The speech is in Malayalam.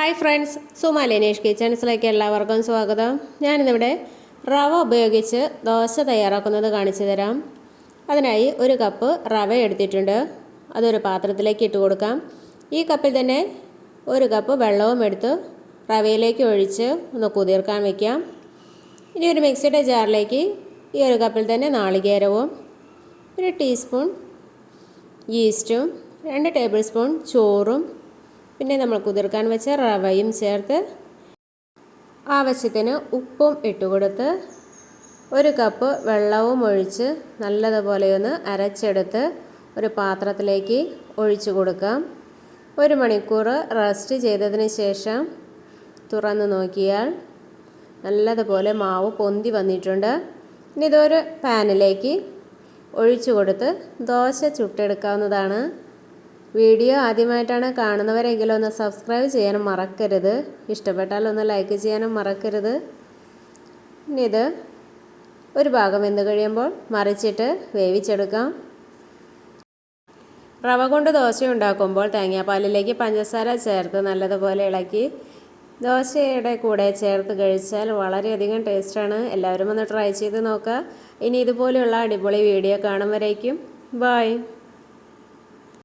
ഹായ് ഫ്രണ്ട്സ് സുമ ലിനേഷ് കിച്ചൺസിലേക്ക് എല്ലാവർക്കും സ്വാഗതം. ഞാനിന്നിവിടെ റവ ഉപയോഗിച്ച് ദോശ തയ്യാറാക്കുന്നത് കാണിച്ചു തരാം. അതിനായി ഒരു കപ്പ് റവ എടുത്തിട്ടുണ്ട്. അതൊരു പാത്രത്തിലേക്ക് ഇട്ട് കൊടുക്കാം. ഈ കപ്പിൽ തന്നെ ഒരു കപ്പ് വെള്ളവും എടുത്ത് റവയിലേക്ക് ഒഴിച്ച് ഒന്ന് കുതിർക്കാൻ വയ്ക്കാം ഇനി ഒരു മിക്സിയുടെ ജാറിലേക്ക് ഈ ഒരു കപ്പിൽ തന്നെ നാളികേരവും ഒരു ടീസ്പൂൺ ഈസ്റ്റും രണ്ട് ടേബിൾ സ്പൂൺ ചോറും പിന്നെ നമ്മൾ കുതിർക്കാൻ വെച്ച റവയും ചേർത്ത് ആവശ്യത്തിന് ഉപ്പും ഇട്ടുകൊടുത്ത് ഒരു കപ്പ് വെള്ളവും ഒഴിച്ച് നല്ലതുപോലെ ഒന്ന് അരച്ചെടുത്ത് ഒരു പാത്രത്തിലേക്ക് ഒഴിച്ചു കൊടുക്കാം. ഒരു മണിക്കൂർ റെസ്റ്റ് ചെയ്തതിന് ശേഷം തുറന്ന് നോക്കിയാൽ നല്ലതുപോലെ മാവ് പൊന്തി വന്നിട്ടുണ്ട്. ഇനി ഇതൊരു പാനിലേക്ക് ഒഴിച്ചു കൊടുത്ത് ദോശ ചുട്ടെടുക്കാവുന്നതാണ്. വീഡിയോ ആദ്യമായിട്ടാണ് കാണുന്നവരെങ്കിലും ഒന്ന് സബ്സ്ക്രൈബ് ചെയ്യാനും മറക്കരുത്. ഇഷ്ടപ്പെട്ടാൽ ഒന്ന് ലൈക്ക് ചെയ്യാനും മറക്കരുത്. ഇനി ഇത് ഒരു ഭാഗം വെന്ത് കഴിയുമ്പോൾ മറിച്ചിട്ട് വേവിച്ചെടുക്കാം. റവ കൊണ്ട് ദോശ ഉണ്ടാക്കുമ്പോൾ തേങ്ങാപ്പാലിലേക്ക് പഞ്ചസാര ചേർത്ത് നല്ലതുപോലെ ഇളക്കി ദോശയുടെ കൂടെ ചേർത്ത് കഴിച്ചാൽ വളരെയധികം ടേസ്റ്റാണ്. എല്ലാവരും ഒന്ന് ട്രൈ ചെയ്ത് നോക്കുക. ഇനി ഇതുപോലെയുള്ള അടിപൊളി വീഡിയോ കാണും വരേക്കും ബായ്